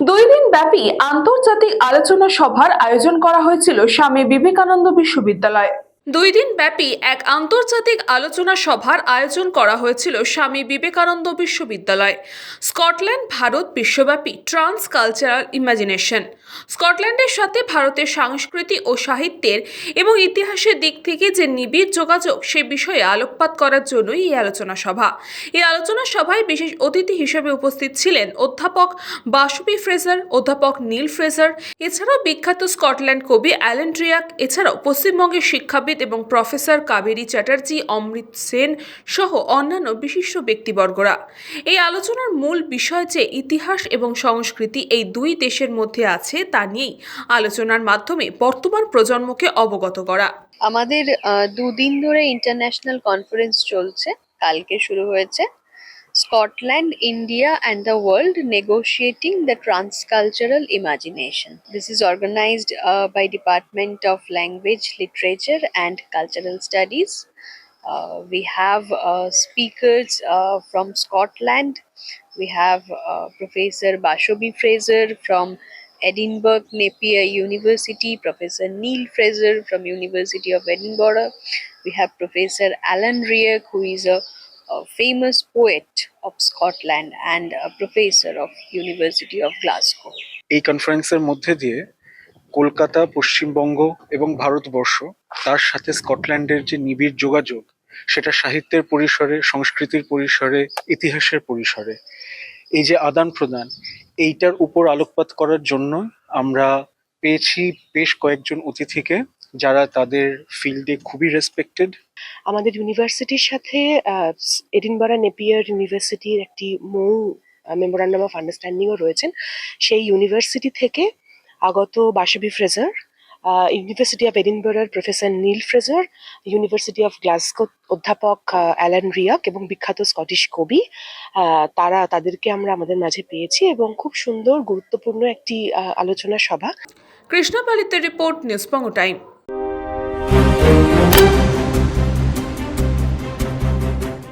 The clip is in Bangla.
দুই দিন ব্যাপী আন্তর্জাতিক আলোচনা সভার আয়োজন করা হয়েছিল স্বামী বিবেকানন্দ বিশ্ববিদ্যালয়। দুই দিন ব্যাপী এক আন্তর্জাতিক আলোচনা সভার আয়োজন করা হয়েছিল স্বামী বিবেকানন্দ বিশ্ববিদ্যালয়। স্কটল্যান্ড, ভারত বিশ্বব্যাপী ট্রান্স কালচারাল ইমাজিনেশন। স্কটল্যান্ডের সাথে ভারতের সংস্কৃতি ও সাহিত্যের এবং ইতিহাসের দিক থেকে যে নিবিড় যোগাযোগ, সে বিষয়ে আলোকপাত করার জন্যই এই আলোচনা সভা। এই আলোচনা সভায় বিশেষ অতিথি হিসেবে উপস্থিত ছিলেন অধ্যাপক বাসবী ফ্রেজার, অধ্যাপক নীল ফ্রেজার, এছাড়াও বিখ্যাত স্কটল্যান্ড কবি অ্যালেন ড্রিয়াক, এছাড়াও পশ্চিমবঙ্গের শিক্ষাবিদ এবং প্রফেসর কাবেরী চ্যাটার্জি, অমৃত সেন সহ অন্যান্য বিশিষ্ট ব্যক্তিবর্গরা। এই আলোচনার মূল বিষয় যে ইতিহাস এবং সংস্কৃতি এই দুই দেশের মধ্যে আছে, তা নিয়েই আলোচনার মাধ্যমে বর্তমান প্রজন্মকে অবগত করা। আমাদের দুদিন ধরে ইন্টারন্যাশনাল কনফারেন্স চলছে। কালকে শুরু হয়েছে। Scotland, India, and the world negotiating the transcultural imagination. This is organized uh, by Department of Language, Literature, and Cultural Studies. Uh, we have uh, speakers uh, from Scotland. We have uh, Professor Bashobi Fraser from Edinburgh Napier University, Professor Neil Fraser from University of Edinburgh. We have Professor Alan Rear, who is a a famous poet of Scotland and a professor of University of Glasgow. এই কনফারেন্সের মধ্যে দিয়ে কলকাতা, পশ্চিমবঙ্গ এবং ভারতবর্ষ তার সাথে স্কটল্যান্ডের যে নিবিড় যোগাযোগ, সেটা সাহিত্যের পরিসরে, সংস্কৃতির পরিসরে, ইতিহাসের পরিসরে, এই যে আদান প্রদান, এইটার উপর আলোকপাত করার জন্য আমরা পেয়েছি বেশ কয়েকজন অতিথিকে যারা তাদের ফিল্ডে খুবই রেসপেক্টেড আমাদের ইউনিভার্সিটির সাথে এডিনবারা নেপিয়ার ইউনিভার্সিটির একটি মৌ মেমোরান্ডাম অফ আন্ডারস্ট্যান্ডিংও রয়েছেন। সেই ইউনিভার্সিটি থেকে আগত বাসবি Fraser university of এডিনবারার professor Neil Fraser university of Glasgow অধ্যাপক অ্যালান রিয়াক এবং বিখ্যাত স্কটিশ কবি তারা তাদেরকে আমরা আমাদের মাঝে পেয়েছি এবং খুব সুন্দর গুরুত্বপূর্ণ একটি আলোচনা সভা। কৃষ্ণা পালিতের রিপোর্ট নিউজ Thank you.